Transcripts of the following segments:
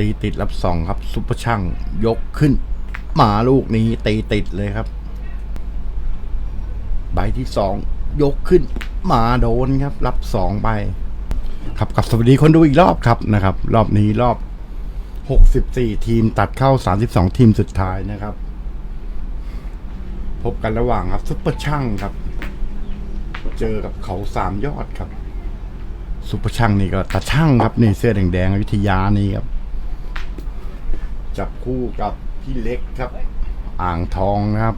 ตีติดรับสองครับซุปเปอร์ช่างยกขึ้น หมาลูกนี้ตีติดเลยครับ ใบที่สองยกขึ้น หมาโดนครับ รับสองใบครับกับสวัสดีคนดูอีกรอบครับนะครับ รอบนี้รอบ64ทีมตัดเข้า32ทีมสุดท้ายนะครับ พบกันระหว่างครับซุปเปอร์ช่างครับ เจอกับเขาสามยอดครับซุปเปอร์ช่างนี่ก็ตาช่างครับนี่เสื้อแดงๆอยุธยานี่ครับ จับคู่กับพี่เล็กครับ อ่างทองนะครับ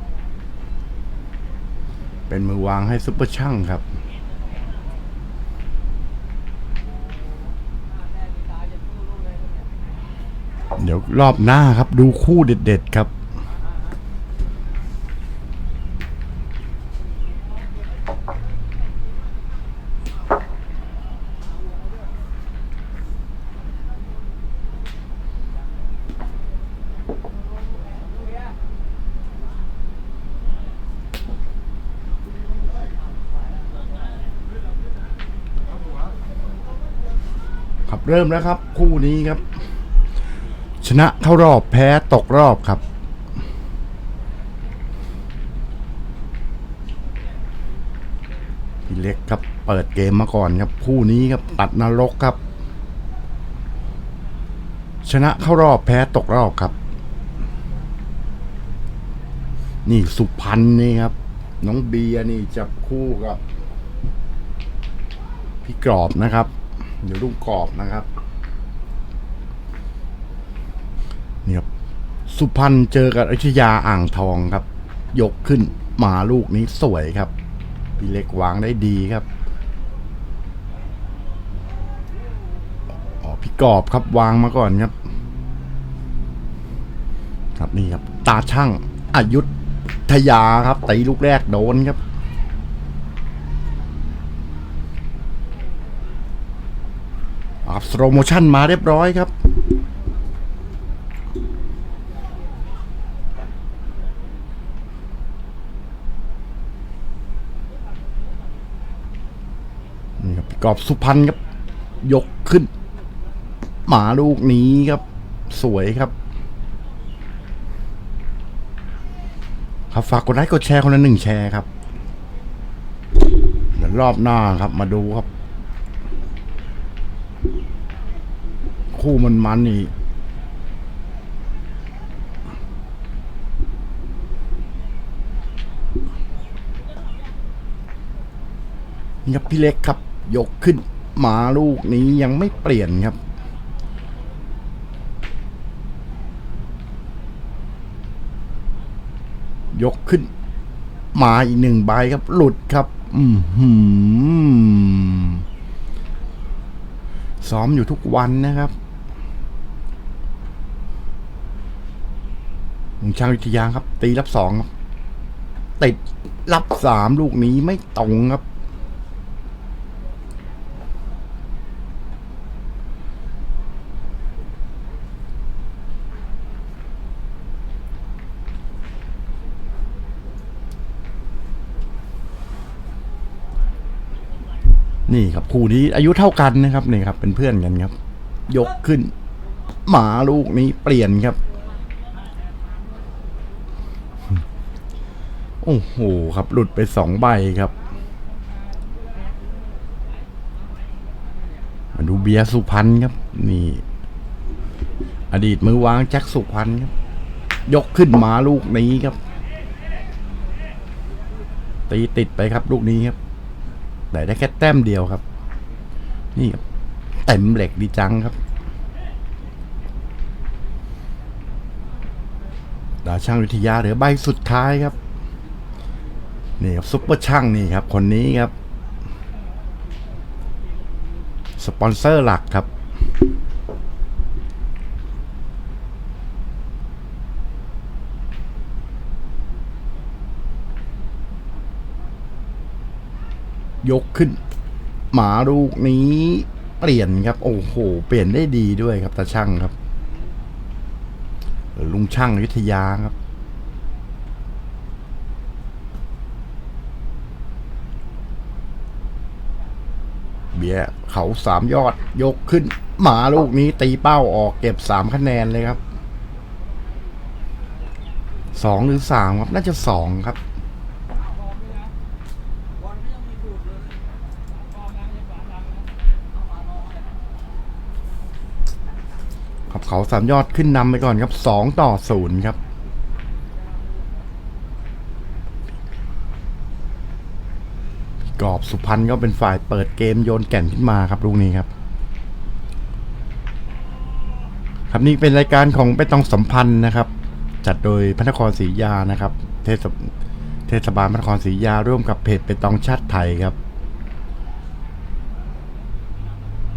เป็นมือวางให้ซุปเปอร์ช่างครับเดี๋ยวรอบหน้าครับดูคู่เด็ด ๆ ครับ เริ่มแล้วครับ คู่นี้ครับ ชนะเข้ารอบแพ้ตกรอบครับพี่เล็กครับเปิดเกมมาก่อนครับ คู่นี้ครับตัดนรกครับ ชนะเข้ารอบแพ้ตกรอบครับ นี่สุพรรณนี่ครับ น้องเบียร์นี่จับคู่กับ พี่กรอบนะครับ เดี๋ยวลุงกรอบนะครับนี่ครับสุพรรณเจอกับอยุธยาอ่างทองครับ ยกขึ้นหมาลูกนี้สวยครับ พี่เล็กวางได้ดีครับอ๋อพี่กรอบครับวางมาก่อนครับ ครับนี่ครับ ตาช่างอายุทยาครับตีลูกแรกโดนครับ อัพสโลโมชั่นมาเรียบร้อยครับ นี่ครับพี่กอบสุพรรณครับ ยกขึ้น หมาลูกนี้ครับ สวยครับ ครับฝากกดไลค์กดแชร์คนละหนึ่งแชร์ครับเดี๋ยวรอบหน้าครับมาดูครับ คู่มันมันนี่ครับพี่เล็กครับ ยกขึ้นหมาลูกนี้ยังไม่เปลี่ยนครับ ยกขึ้น มาอีกหนึ่งใบครับ หลุดครับ อืมหืมซ้อมอยู่ทุกวันนะครับ ลุงช่างวิทยาครับ ตีรับสองติดรับสามลูกนี้ไม่ตรงครับ นี่ครับคู่นี้อายุเท่ากันนะครับนี่ครับ เป็นเพื่อนกันครับ ยกขึ้น หมาลูกนี้เปลี่ยนครับ โอ้โหครับหลุดไปสองใบครับ มาดูเบียร์สุพรรณครับ นี่ อดีตมือวางแจ็คสุพรรณครับ ยกขึ้นมาลูกนี้ครับ ตีติดไปครับ ลูกนี้ครับ แต่ได้แค่แต้มเดียวครับ นี่ครับเต็มเหล็กดีจังครับดาช่างวิทยาเหลือใบสุดท้ายครับ นี่ครับซุปเปอร์ช่างนี่ครับ คนนี้ครับ สปอนเซอร์หลักครับ ยกขึ้น หมาลูกนี้เปลี่ยนครับ โอ้โห เปลี่ยนได้ดีด้วยครับตาช่างครับลุงช่างอยุธยาครับ บียร์บียเขาสามยอดยกขึ้น หมาลูกนี้ตีเป้าออกเก็บสามคะแนนเลยครับสองหรือสามครับ น่าจะสองครับครับเขาสามยอดขึ้นนำไปก่อนครับสองต่อศูนย์ครับ ก รอบสุพรรณก็เป็นฝ่ายเปิดเกมโยนแก่นขึ้นมาครับลูกนี้ครับ ครับนี่เป็นรายการของไปตองสัมพันธ์นะครับ จัดโดยพระนครศรียานะครับ เทศเทศบาลพระนครศรีอยุธยาร่วมกับเพจไปตองชาติไทยครับ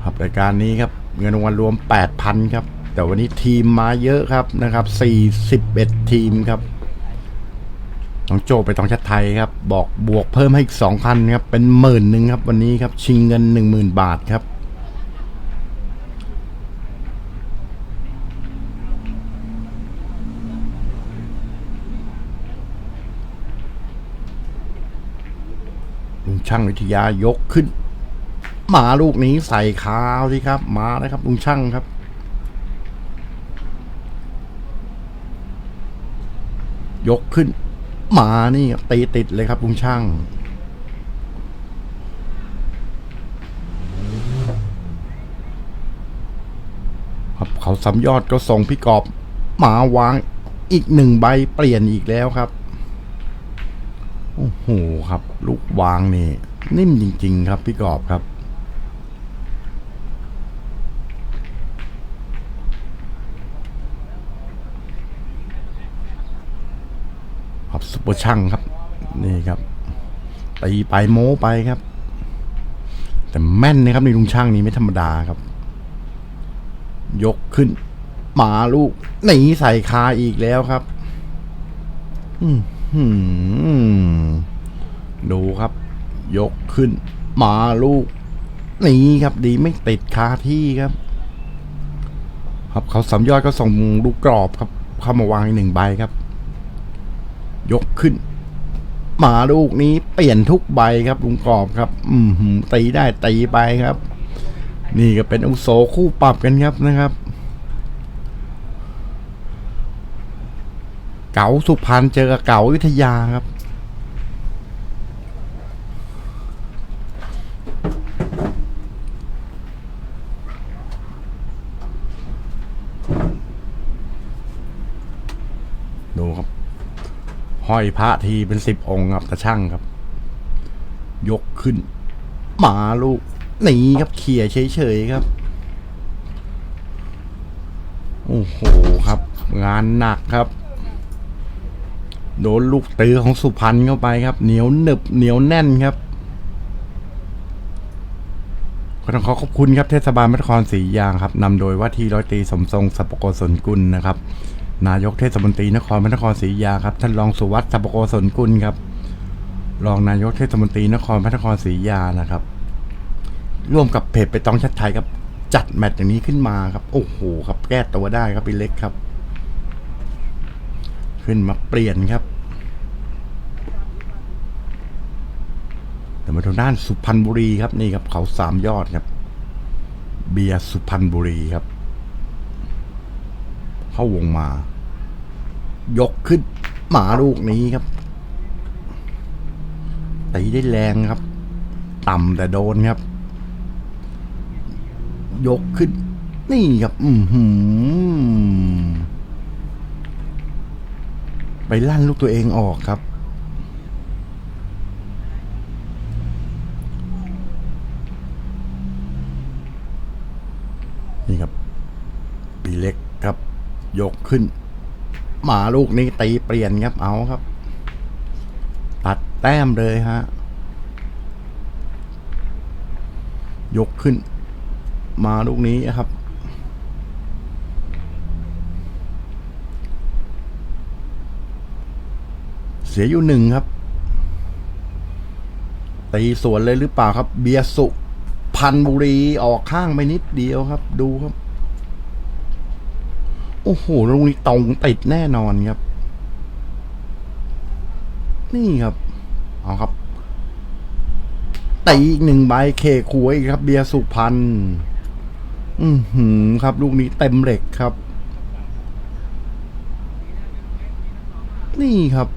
ครับรายการนี้ครับเงินรางวัลรวม 8,000 ครับ แต่วันนี้ทีมมาเยอะครับนะครับ 41 ทีมครับ น้องโจไปตองชัดไทยครับ บอกบวกเพิ่มให้อีก2,000ครับ เป็นหมื่นหนึ่งครับ วันนี้ครับ ชิงเงิน10,000บาทครับ ลุงช่างวิทยายกขึ้น หมาลูกนี้ใส่ขาวสิครับ มาแล้วครับลุงช่างครับยกขึ้น มานี่ตีติดเลยครับลุงช่าง ครับเขาสำยอดก็ส่งพี่กอบหมาวางอีกหนึ่งใบเปลี่ยนอีกแล้วครับ โอ้โหครับ ลูกวางนี่ นิ่มจริง ๆ ครับพี่กอบครับ ครับซุปเปอร์ช่างครับ นี่ครับตีไปโม้ไปครับ แต่แม่นนะครับในลุงช่างนี่ไม่ธรรมดาครับ ยกขึ้นหมาลูกหนีใส่คาอีกแล้วครับอืมหืมดูครับ ยกขึ้นหมาลูกหนีครับ ดีไม่ติดคาที่ครับ ครับเขาสามยอดก็ส่งลูกกรอบครับ เข้ามาวางอีกหนึ่งใบครับ ยกขึ้นหมาลูกนี้เปลี่ยนทุกใบครับลุงกรอบครับ อืมตีได้ตีไปครับ นี่ก็เป็นองโสคู่ปรับกันครับนะครับ เก๋าสุพรรณเจอกับเก๋าอยุธยาครับ ห้อยพระทีเป็นสิบองค์ครับตาช่างครับ ยกขึ้นหมาลูกหนีครับเขี่ยเฉยๆครับ โอ้โหครับ งานหนักครับ โดนลูกตือของสุพรรณเข้าไปครับ เหนียวหนึบเหนียวแน่นครับก็ต้องขอขอบคุณครับเทศบาลพระนครศรีอยุธยาครับนำโดยว่าที่ร้อยตีสมทรงสัปโกศลกุลนะครับ นายกเทศมนตรีนครพระนครศรีอยุธยาครับท่านรองสุวัสดิ์สัปโกศลกุลครับรองนายกเทศมนตรีนครพระนครศรีอยุธยานะครับ ร่วมกับเพจไปต้องชัดไทยครับ จัดแมตช์อย่างนี้ขึ้นมาครับ โอ้โหครับแก้ตัวได้ครับพี่เล็กครับ ขึ้นมาเปลี่ยนครับแต่มาทางด้านสุพรรณบุรีครับนี่ครับเขาสามยอดครับ เบียร์สุพรรณบุรีครับ เข้าวงมา ยกขึ้นหมาลูกนี้ครับตีได้แรงครับ ต่ำแต่โดนครับ ยกขึ้น นี่ครับ อือหือไปลั่นลูกตัวเองออกครับ นี่ครับปีเล็ก ยกขึ้น หมาลูกนี้ตีเปลี่ยนครับเอาครับ ตัดแต้มเลยฮะ ยกขึ้น มาลูกนี้ครับ เสียอยู่หนึ่งครับ ตีสวนเลยหรือเปล่าครับ เบียสุพันบุรีออกข้างไปนิดเดียวครับ ดูครับ อ้โหลูกนี้ตรงติดแน่นอนครับ นี่ครับ เอาครับตีอีกหนึ่งใบเคขวยอีกครับ เบียร์สุพรรณอือหือครับ ลูกนี้เต็มเหล็กครับ นี่ครับ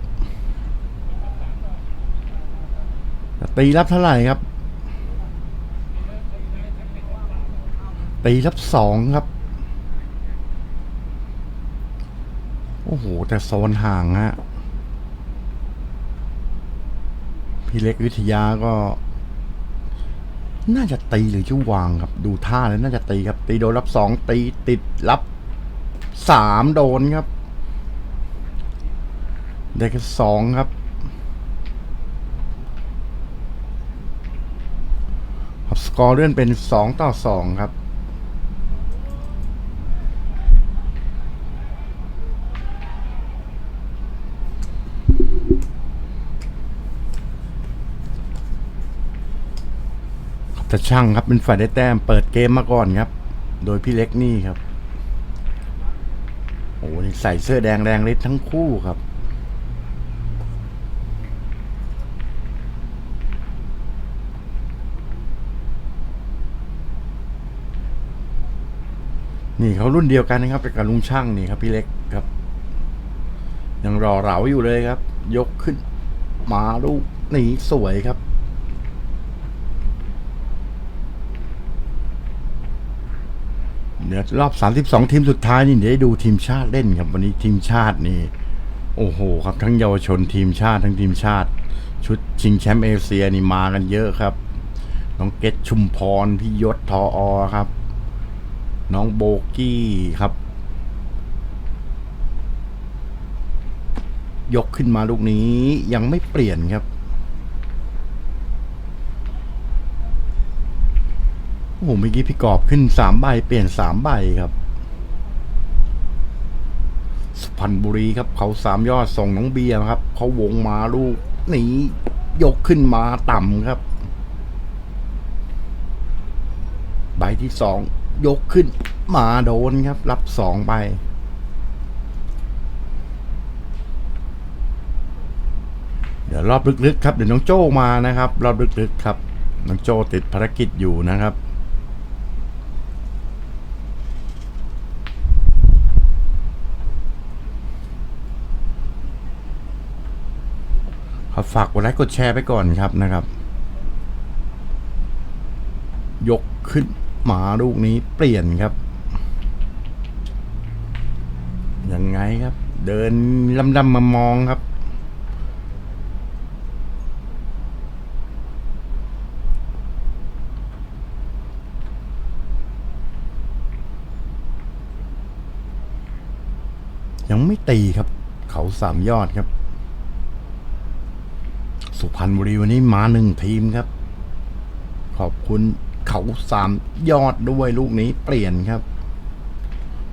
ตีรับเท่าไหร่ครับ ตีรับสองครับ อ้โห แต่โซนห่างฮะ พี่เล็กวิทยาก็ น่าจะตีหรือจะวางครับ ดูท่าแล้วน่าจะตีครับ ตีโดนรับสองตีติดรับสามโดนครับ ได้แค่สองครับครับสกอร์เลื่อนเป็นสองต่อสองครับ แต่ช่างครับเป็นฝ่ายได้แต้มเปิดเกมมาก่อนครับ โดยพี่เล็กนี่ครับโอ้โหใส่เสื้อแดงแรงฤทธิ์ทั้งคู่ครับนี่เขารุ่นเดียวกันนะครับกับลุงช่างนี่ครับ พี่เล็กครับ ยังรอเหลาอยู่เลยครับ ยกขึ้น มาลูกนี่สวยครับ ดี๋ยวรอบ 32 ทีมสุดท้ายนี่เดี๋ยวได้ดูทีมชาติเล่นครับ วันนี้ทีมชาตินี่ โอ้โห ครับทั้งเยาวชนทีมชาติทั้งทีมชาติ ชุดชิงแชมป์เอเชียนี่มากันเยอะครับ น้องเกตชุมพรพี่ยศทออครับ น้องโบกี้ครับ ยกขึ้นมาลูกนี้ยังไม่เปลี่ยนครับ โอ้โหเมื่อกี้พี่กอบขึ้นสามใบเปลี่ยนสามใบครับ สุพรรณบุรีครับ เขาสามยอดส่งน้องเบียร์ครับ เขาวงมาลูกนี้ยกขึ้นมาต่ำครับ ใบที่สองยกขึ้นมาโดนครับ รับสองใบเดี๋ยวรอบลึกๆครับเดี๋ยวน้องโจ้มานะครับ รอบลึกๆครับ น้องโจ้ติดภารกิจอยู่นะครับ ครับฝากกดไลค์กดแชร์ไปก่อนครับนะครับ ยกขึ้นหมาลูกนี้เปลี่ยนครับยังไงครับ เดินลำดำมามองครับ ยังไม่ตีครับ เขาสามยอดครับ สุพรรณบุรีวันนี้มาหนึ่งทีมครับ ขอบคุณเขาสามยอดด้วยลูกนี้เปลี่ยนครับ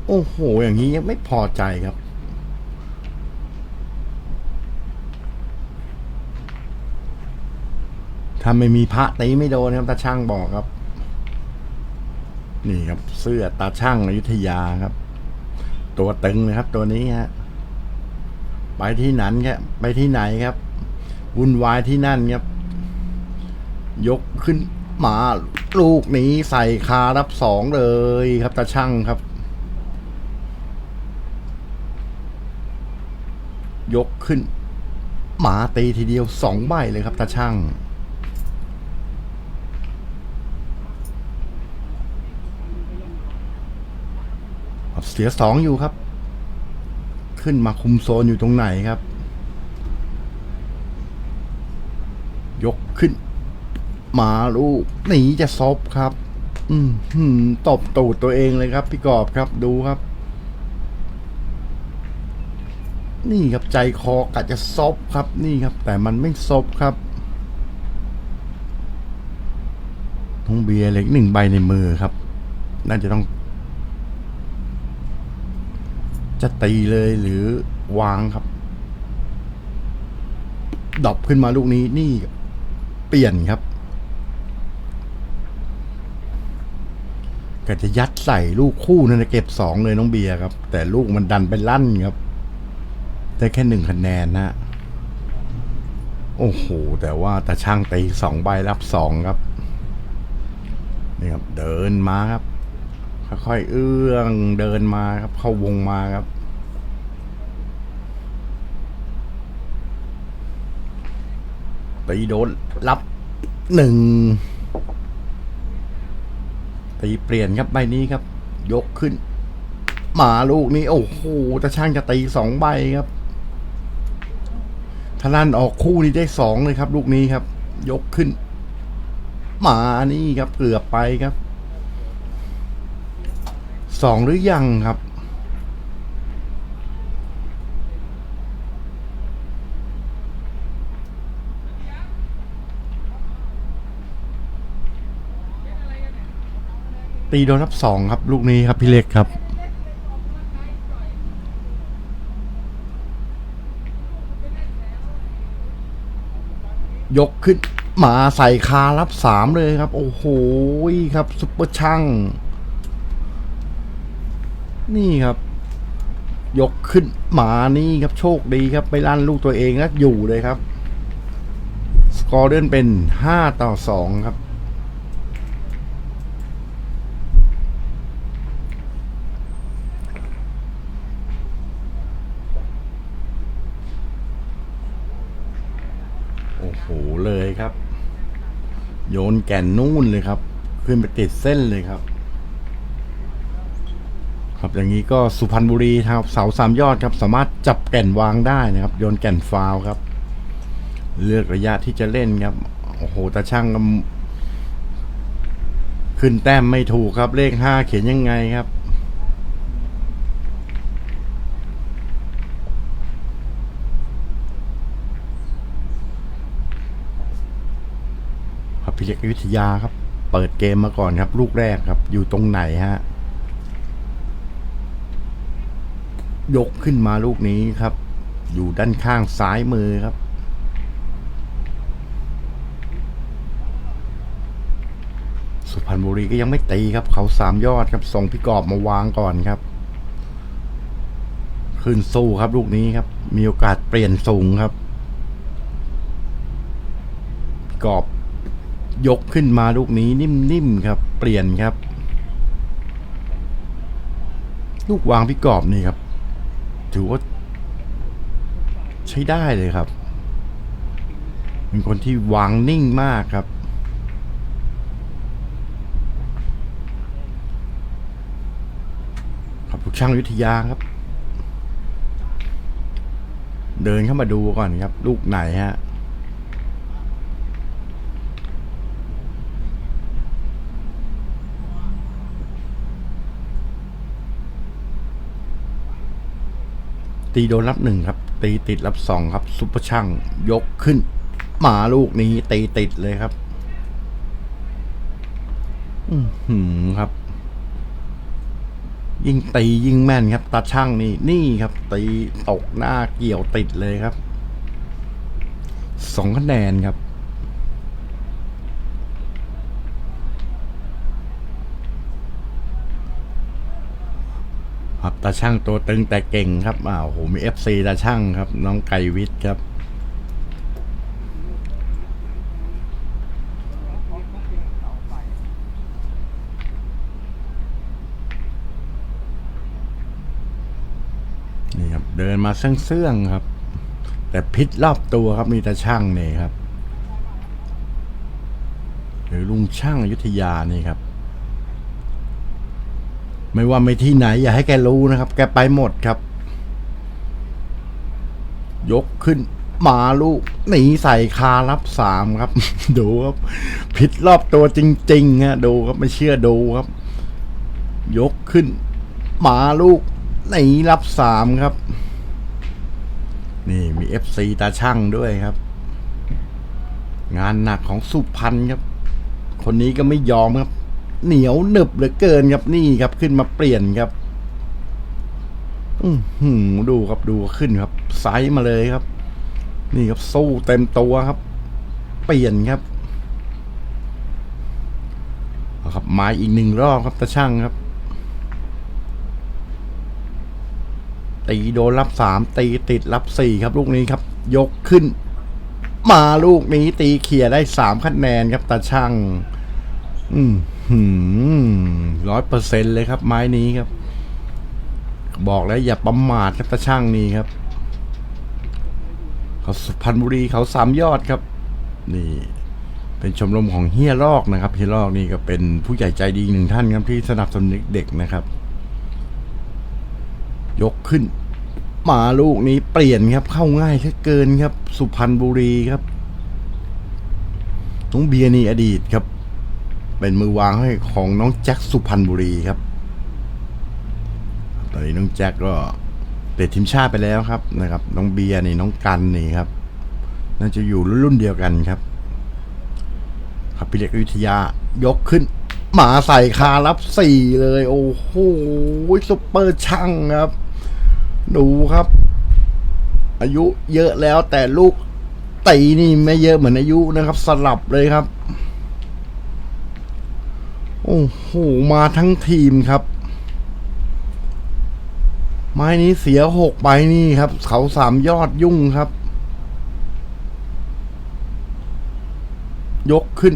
โอ้โห อย่างนี้ยังไม่พอใจครับ ถ้าไม่มีพระตีไม่โดนครับตาช่างบอกครับ นี่ครับ เสื้อตาช่างอยุธยาครับ ตัวตึงเลยครับ ตัวนี้ฮะไปที่นั้นครับไปที่ไหนครับ วุ่นวายที่นั่นครับ ยกขึ้นมาลูกนี้ใส่คารับสองเลยครับตาช่างครับ ยกขึ้นหมาตีทีเดียวสองใบเลยครับตาช่างเสียสองอยู่ครับ ขึ้นมาคุมโซนอยู่ตรงไหนครับ ยกขึ้น มาลูกหนีจะซบครับ อืมืตบตูดตัวเองเลยครับ พี่กอบครับดูครับ นี่ครับใจคอกะจะซบครับ นี่ครับ แต่มันไม่ซบครับทงเบียร์เล็กหนึ่งใบในมือครับ น่าจะต้อง จะตีเลยหรือวางครับดรอปขึ้นมาลูกนี้นี่ เปลี่ยนครับก็จะยัดใส่ลูกคู่นั่นเก็บสองเลยน้องเบียร์ครับ แต่ลูกมันดันไปลั่นครับ ได้แค่หนึ่งคะแนนนะโอ้โห แต่ว่าต่ช่างตีสองใบรับสองครับ นี่ครับ เดินมาครับค่อยๆเอื้องเดินมาครับ เข้าวงมาครับ ตีโดนรับหนึ่งตีเปลี่ยนครับใบนี้ครับ ยกขึ้น หมาลูกนี้ โอ้โหแต่ช่างจะตีสองใบครับทานันออกคู่นี้ได้สองเลยครับ ลูกนี้ครับ ยกขึ้น หมานี่ครับเกือบไปครับสองหรือยังครับ ตีโดนรับสองครับ ลูกนี้ครับพี่เล็กครับ ยกขึ้นมาใส่คารับสามเลยครับ โอ้โหครับซุปเปอร์ช่างนี่ครับ ยกขึ้นหมานี่ครับโชคดีครับ ไปลั่นลูกตัวเองแล้วอยู่เลยครับ สกอร์เดินเป็นห้าต่อสองครับ โอ้โหเลยครับ โยนแก่นนู่นเลยครับ ขึ้นไปติดเส้นเลยครับ ครับอย่างนี้ก็สุพรรณบุรีครับเสาสามยอดครับ สามารถจับแก่นวางได้นะครับ โยนแก่นฟาวครับ เลือกระยะที่จะเล่นครับโอ้โหตาช่างก็ขึ้นแต้มไม่ถูกครับ เลขห้าเขียนยังไงครับ พิเล็กอยุธยาครับ เปิดเกมมาก่อนครับ ลูกแรกครับ อยู่ตรงไหนฮะ ยกขึ้นมาลูกนี้ครับ อยู่ด้านข้างซ้ายมือครับ สุพรรณบุรีก็ยังไม่ตีครับ เขาสามยอดครับ ส่งพี่กอบมาวางก่อนครับขึ้นสู้ครับ ลูกนี้ครับ มีโอกาสเปลี่ยนสูงครับ กอบ ยกขึ้นมาลูกนี้นิ่มๆครับ เปลี่ยนครับ ลูกวางพี่กอบนี่ครับ ถือว่า ใช้ได้เลยครับ เป็นคนที่วางนิ่งมากครับครับลูกช่างยุทธยาครับ เดินเข้ามาดูก่อนครับ ลูกไหนฮะ ตีโดนรับหนึ่งครับ ตีติดรับสองครับซุปเปอร์ช่างยกขึ้น หมาลูกนี้ตีติดเลยครับ อืหือครับ ยิ่งตียิ่งแม่นครับตาช่างนี่นี่ครับ ตีตกหน้าเกี่ยวติดเลยครับสองคะแนนครับ ครับตาช่างตัวตึงแต่เก่งครับอ้าวโหมีเอฟซีตาช่างครับ น้องไก่วิทย์ครับ นี่ครับ เดินมาเสื่องๆครับ แต่พิษรอบตัวครับมีตาช่างนี่ครับ หรือลุงช่างอยุธยานี่ครับ ไม่ว่าไม่ที่ไหน อย่าให้แกรู้นะครับ แกไปหมดครับ ยกขึ้นมาลูกหนีใส่คารับสามครับ ดูครับผิดรอบตัวจริงๆฮะดูครับไม่เชื่อดูครับ ยกขึ้นมาลูกหนีรับสามครับ นี่มีเอฟซีตาช่างด้วยครับ งานหนักของสุพรรณครับ คนนี้ก็ไม่ยอมครับ เหนียวหนึบเหลือเกินครับนี่ครับขึ้นมาเปลี่ยนครับ อือหืดูครับดูขึ้นครับ ไซส์มาเลยครับ นี่ครับสู้เต็มตัวครับ เปลี่ยนครับครับมาอีกหนึ่งรอบครับตาช่างครับตีโดนรับสามตีติดรับสี่ครับ ลูกนี้ครับ ยกขึ้น มาลูกนี้ตีเขี่ยได้สามคะแนนครับตาช่าง อืม ร้อยเปอร์เซ็นเลยครับ ไม้นี้ครับ บอกแล้วอย่าประมาทครับตาช่างนี่ครับ เขาสุพรรณบุรีเขาสามยอดครับ นี่ เป็นชมรมของเฮียลอกนะครับเฮียลอกนี่ก็เป็นผู้ใหญ่ใจดีหนึ่งท่านครับที่สนับสนุนเด็กๆนะครับ ยกขึ้นมาลูกนี้เปลี่ยนครับ เข้าง่ายเหลือเกินครับ สุพรรณบุรีครับน้องเบียร์นี่อดีตครับ เป็นมือวางให้ของน้องแจ็คสุพรรณบุรีครับ ตอนนี้น้องแจ็คก็ติดทีมชาติไปแล้วครับนะครับ น้องเบียร์นี่น้องกันนี่ครับ น่าจะอยู่รุ่นเดียวกันครับครับพี่เล็กอยุธยายกขึ้นหมาใส่คารับสี่เลย โอ้โหซุปเปอร์ช่างครับ ดูครับ อายุเยอะแล้วแต่ลูกตีนี่ไม่เยอะเหมือนอายุนะครับ สลับเลยครับ โอ้โห มาทั้งทีมครับ ไม้นี้เสียหกใบนี่ครับ เขาสามยอดยุ่งครับ ยกขึ้น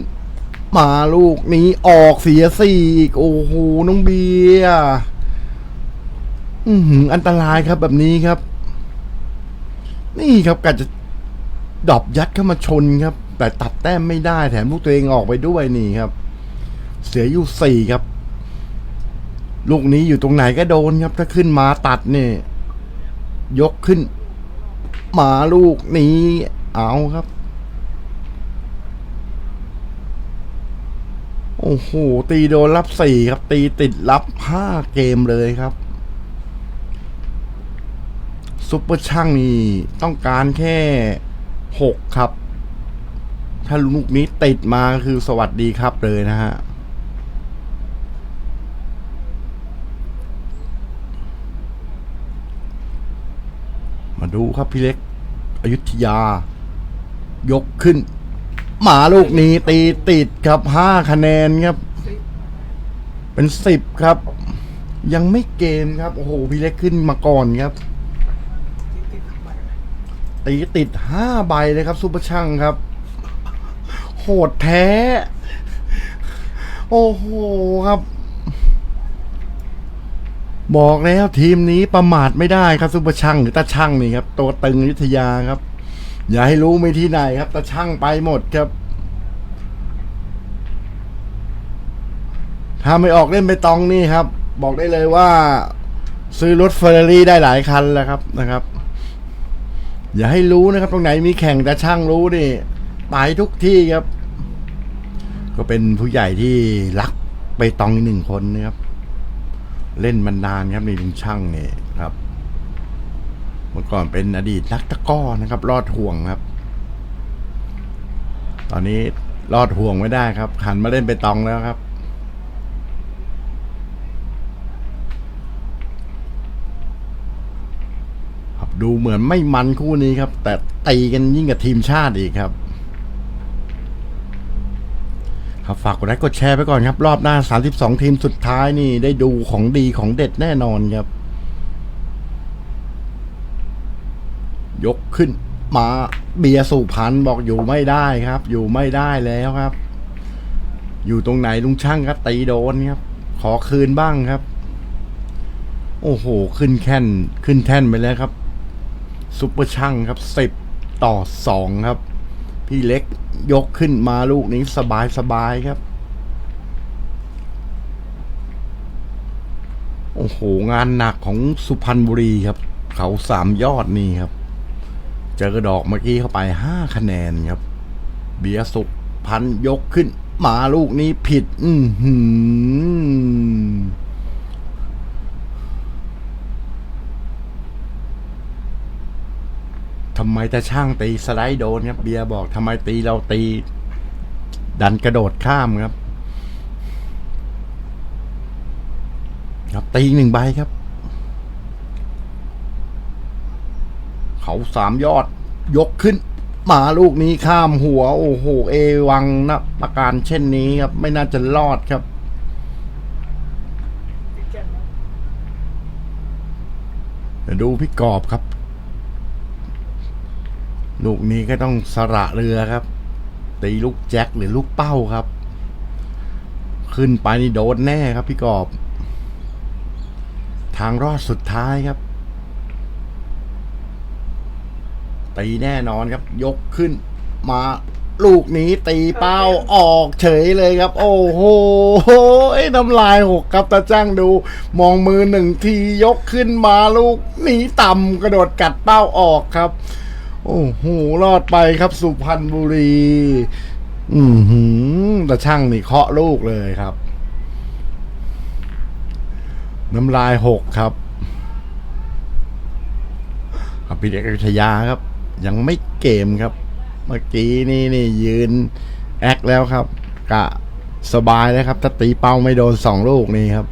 มาลูกนี้ออกเสียสี่อีก โอ้โห น้องเบียอืออันตรายครับแบบนี้ครับ นี่ครับกะจะดอบยัดเข้ามาชนครับ แต่ตัดแต้มไม่ได้แถมลูกตัวเองออกไปด้วยนี่ครับ เสียอยู่สี่ครับ ลูกนี้อยู่ตรงไหนก็โดนครับ ถ้าขึ้นมาตัดเนี่ยยกขึ้น มาลูกนี้เอาครับ โอ้โห ตีโดนรับสี่ครับ ตีติดรับห้าเกมเลยครับซุปเปอร์ช่างนี่ต้องการแค่หกครับ ถ้าลูกนี้ติดมาคือสวัสดีครับเลยนะฮะ มาดูครับพี่เล็ก อยุธยา ยกขึ้น หมาลูกนี้ตีติดครับห้าคะแนนครับ เป็นสิบครับ ยังไม่เกมครับ โอ้โห พี่เล็กขึ้นมาก่อนครับ ตีติดห้าใบเลยครับซูเปอร์ช่างครับ โหดแท้ โอ้โหครับ บอกแล้วทีมนี้ประมาทไม่ได้ครับซูเปอร์ช่างหรือตาช่างนี่ครับตัวตึงยุทธยาครับ อย่าให้รู้ไม่ที่ไหนครับตาช่างไปหมดครับ ถ้าไม่ออกเล่นไปตองนี่ครับ บอกได้เลยว่า ซื้อรถเฟอร์รารี่ได้หลายคันแล้วครับนะครับ อย่าให้รู้นะครับ ตรงไหนมีแข่งแต่ช่างรู้นี่ไปทุกที่ครับ ก็เป็นผู้ใหญ่ที่รักไปตองอีกหนึ่งคนนะครับ เล่นมันนานครับนี่ลุงช่างเนี่ยครับ เมื่อก่อนเป็นอดีตนักตะก้อนะครับ รอดห่วงครับ ตอนนี้รอดห่วงไม่ได้ครับหันมาเล่นไปตองแล้วครับครับดูเหมือนไม่มันคู่นี้ครับ แต่ตีกันยิ่งกับทีมชาติอีกครับ ครับฝากกดไลค์กดแชร์ไปก่อนครับ รอบหน้า 32 ทีมสุดท้ายนี่ได้ดูของดีของเด็ดแน่นอนครับ ยกขึ้นมาเบียร์สุพรรณบอกอยู่ไม่ได้ครับ อยู่ไม่ได้แล้วครับ อยู่ตรงไหนลุงช่างก็ตีโดนครับ ขอคืนบ้างครับ โอ้โห ขึ้นแค่นขึ้นแท่นไปแล้วครับซุปเปอร์ช่างครับสิบต่อสองครับ พี่เล็กยกขึ้นมาลูกนี้สบายสบายครับ โอ้โห งานหนักของสุพรรณบุรีครับ เขาสามยอดนี่ครับ เจอกระดอกเมื่อกี้เข้าไปห้าคะแนนครับ เบียสุพันยกขึ้น มาลูกนี้ผิด อือหือ ทำไมแต่ช่างตีสไลด์โดนครับ เบียร์บอกทำไมตีเราตี ดันกระโดดข้ามครับ ครับตีหนึ่งใบครับ เขาสามยอดยกขึ้น มาลูกนี้ข้ามหัว โอ้โห เอวังนะประการเช่นนี้ครับ ไม่น่าจะรอดครับเดี๋ยวดูพี่กอบครับ ลูกนี้ก็ต้องสระเรือครับ ตีลูกแจ็คหรือลูกเป้าครับ ขึ้นไปนี่โดนแน่ครับพี่กอบ ทางรอดสุดท้ายครับ ตีแน่นอนครับ ยกขึ้นมาลูกนี้ตีเป้าออกเฉยเลยครับ โอ้โหน้ำลายหกครับตาจ้างดู มองมือหนึ่งทียกขึ้นมาลูกนี้ต่ำกระโดดกัดเป้าออกครับ โอ้โหรอดไปครับสุพรรณบุรี อือหือตาช่างนี่เคาะลูกเลยครับ น้ำลายหกครับครับพี่เด็กอยุธยาครับ ยังไม่เกมครับ เมื่อกี้นี่นี่ยืนแอคแล้วครับ กะสบายแล้วครับ ถ้าตีเป้าไม่โดนสองลูกนี่ครับ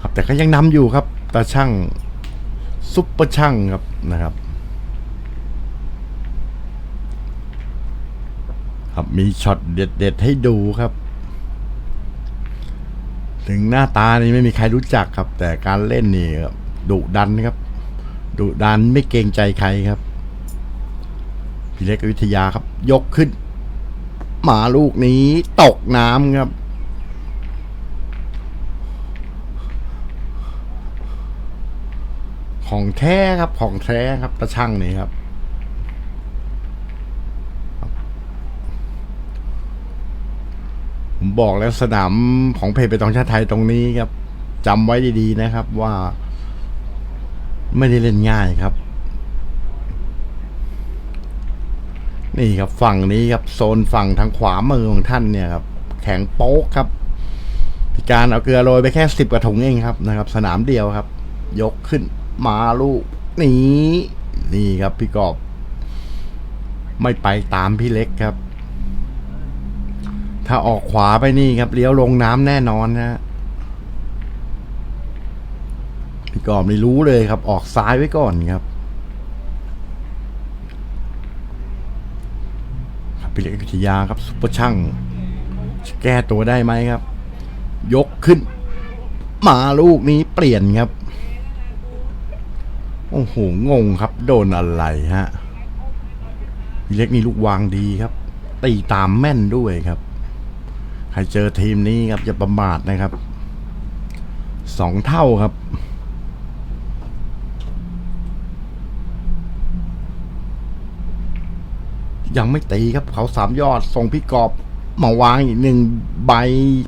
ครับแต่ก็ยังนำอยู่ครับตาช่างซุปเปอร์ช่างครับนะครับ ครับมีช็อตเด็ดๆให้ดูครับ ถึงหน้าตานี่ไม่มีใครรู้จักครับ แต่การเล่นนี่ครับดุดันครับดุดันไม่เกรงใจใครครับพี่เล็กอยุธยาครับ ยกขึ้น หมาลูกนี้ตกน้ำครับของแท้ครับของแท้ครับตะช่างนี่ครับ ผม บอกแล้วสนามของเพจไปตองชาติไทยตรงนี้ครับจำไว้ดีๆนะครับว่า ไม่ได้เล่นง่ายครับ นี่ครับฝั่งนี้ครับ โซนฝั่งทางขวามือของท่านเนี่ยครับ แข็งโป๊กครับพิการเอาเกลือโรยไปแค่สิบกระถุงเองครับนะครับ สนามเดียวครับ ยกขึ้นมาลูกนี้นี่ครับพี่กอบ ไม่ไปตามพี่เล็กครับ ถ้าออกขวาไปนี่ครับเลี้ยวลงน้ำแน่นอนนะฮะพี่กอบไม่รู้เลยครับ ออกซ้ายไว้ก่อนครับพี่เล็กวิทยาครับซุปเปอร์ช่างแก้ตัวได้ไหมครับ ยกขึ้น มาลูกนี้เปลี่ยนครับ โอ้โห งงครับ โดนอะไรฮะพี่เล็กนี่ลูกวางดีครับตีตามแม่นด้วยครับ รเจอทีมนี้ครับจะประมาทนะครับสองเท่าครับ ยังไม่ตีครับเขาสามยอดส่งพี่กอบมาวางอีกหนึ่งใบ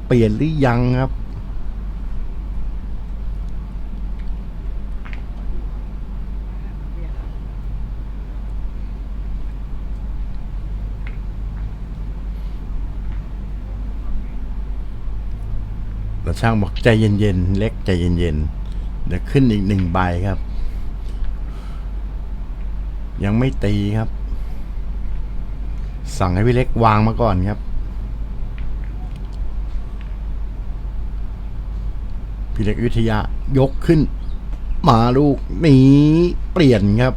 เปลี่ยนหรือยังครับ ช่างบอกใจเย็นๆ เล็กใจเย็นๆ เดี๋ยวขึ้นอีกหนึ่งใบครับ ยังไม่ตีครับ สั่งให้พี่เล็กวางมาก่อนครับ พี่เล็กอยุธยายกขึ้น มาลูกหนีเปลี่ยนครับ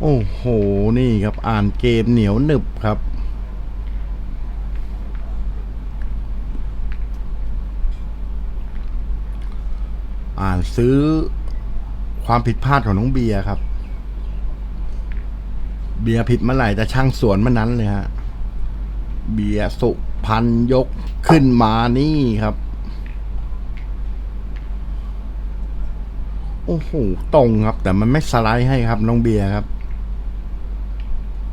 โอ้โห นี่ครับ อ่านเกมเหนียวหนึบครับ อ่านซื้อความผิดพลาดของน้องเบียร์ครับ เบียร์ผิดเมื่อไหร่จะช่างสวนเมื่อนั้นเลยฮะ เบียร์สุพันยกขึ้นมานี่ครับ โอ้โหตรงครับ แต่มันไม่สไลด์ให้ครับ น้องเบียร์ครับ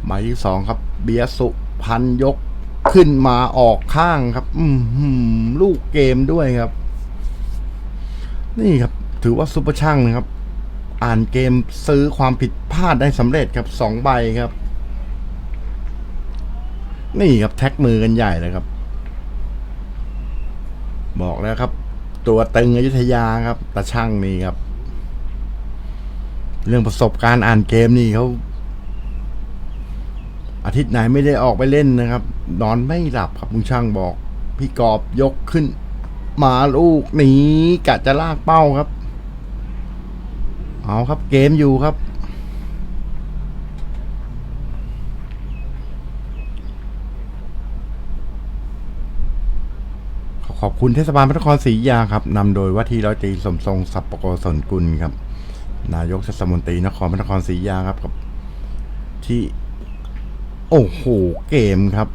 หมายที่สองครับ เบียร์สุพันยกขึ้นมาออกข้างครับ อืมหืมลูกเกมด้วยครับ นี่ครับ ถือว่าซุปเปอร์ช่างนะครับ อ่านเกมซื้อความผิดพลาดได้สำเร็จครับสองใบครับ นี่ครับแท็กมือกันใหญ่เลยครับ บอกแล้วครับ ตัวตึงอยุธยาครับตาช่างนี่ครับ เรื่องประสบการณ์อ่านเกมนี่เขาอาทิตย์ไหนไม่ได้ออกไปเล่นนะครับ นอนไม่หลับครับลุงช่างบอก พี่กอบยกขึ้น มาลูกหนีกะจะลากเป้าครับ เอาครับเกมอยู่ครับขอขอบคุณเทศบาลพระนครศรีอยุธยาครับนำโดยว่าที่ร้อยตรีสมทรงสัพปโกศลกุลครับ นายกเทศมนตรีนครพระนครศรีอยุธยาครับกับที่ โอ้โห เกมครับ